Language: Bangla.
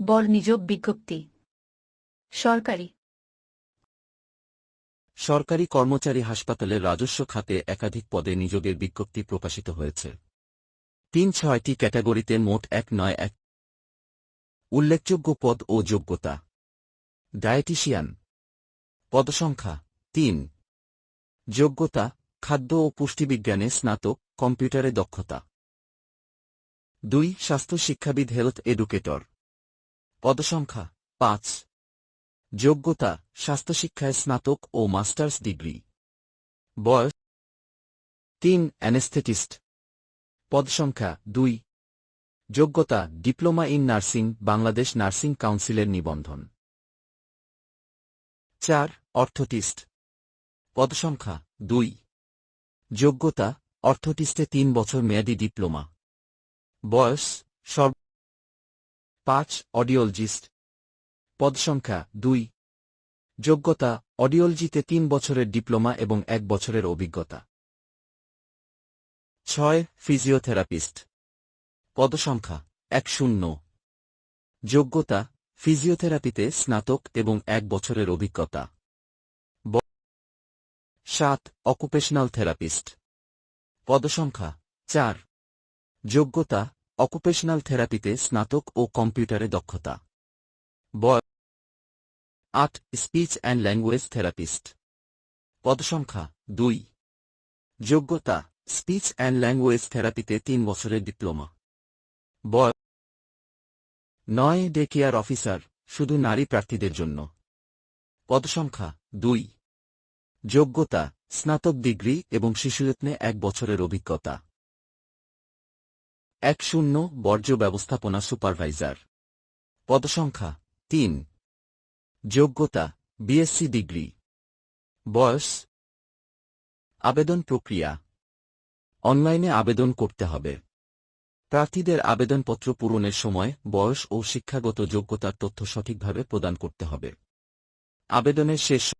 বল নিযোগ বিজ্ঞপ্তি। সরকারি। সরকারি কর্মচারী হাসপাতালের রাজস্ব খাতে একাধিক পদে নিযোগের বিজ্ঞপ্তি প্রকাশিত হয়েছে। তিন ছয়টি ক্যাটাগরিতে মোট এক নয় এক। উল্লেখযোগ্য পদ ও যোগ্যতা। ডায়েটিশিয়ান। পদসংখ্যা তিন। যোগ্যতা, খাদ্য ও পুষ্টিবিজ্ঞানে স্নাতক, কম্পিউটারে দক্ষতা। দুই স্বাস্থ্য শিক্ষাবিদ হেলথ এডুকেটর। পদসংখ্যা পাঁচ। যোগ্যতা, স্বাস্থ্যশিক্ষায় স্নাতক ও মাস্টার্স ডিগ্রি। বয়স তিন, অ্যানেস্থেটিস্ট। পদসংখ্যা দুই। যোগ্যতা, diploma in nursing, Bangladesh nursing কাউন্সিলের নিবন্ধন। চার, অর্থটিস্ট। পদসংখ্যা দুই। যোগ্যতা, অর্থটিস্টে তিন বছর মেয়াদী ডিপ্লোমা। বয়স সর্ব পাঁচ অডিওলজিস্ট পদসংখ্যা, দুই। যোগ্যতা অডিওলজিতে তিন বছরের ডিপ্লোমা এবং এক বছরের অভিজ্ঞতা। ছয় ফিজিওথেরাপিস্ট পদসংখ্যা, এক শূন্য। যোগ্যতা ফিজিওথেরাপিতে স্নাতক এবং এক বছরের অভিজ্ঞতা। সাত অকুপেশনাল থেরাপিস্ট পদসংখ্যা, চার। যোগ্যতা অকুপেশনাল থেরাপিতে স্নাতক ও কম্পিউটারে দক্ষতা। বয়। আট, স্পিচ অ্যান্ড ল্যাঙ্গুয়েজ থেরাপিস্ট। পদসংখ্যা, দুই। যোগ্যতা, স্পিচ অ্যান্ড ল্যাঙ্গুয়েজ থেরাপিতে তিন বছরের ডিপ্লোমা। বয়। নয় ডে কেয়ার অফিসার, শুধু নারী প্রার্থীদের জন্য। পদসংখ্যা, দুই। যোগ্যতা, স্নাতক ডিগ্রি এবং শিশুযত্নে এক বছরের অভিজ্ঞতা। এক শূন্য বর্জ্য ব্যবস্থাপনা সুপারভাইজার। পদসংখ্যা তিন। যোগ্যতা, বিএসসি ডিগ্রি। বয়স, আবেদন প্রক্রিয়া। অনলাইনে আবেদন করতে হবে। প্রার্থীদের আবেদনপত্র পূরণের সময় বয়স ও শিক্ষাগত যোগ্যতার তথ্য সঠিকভাবে প্রদান করতে হবে। আবেদনের শেষ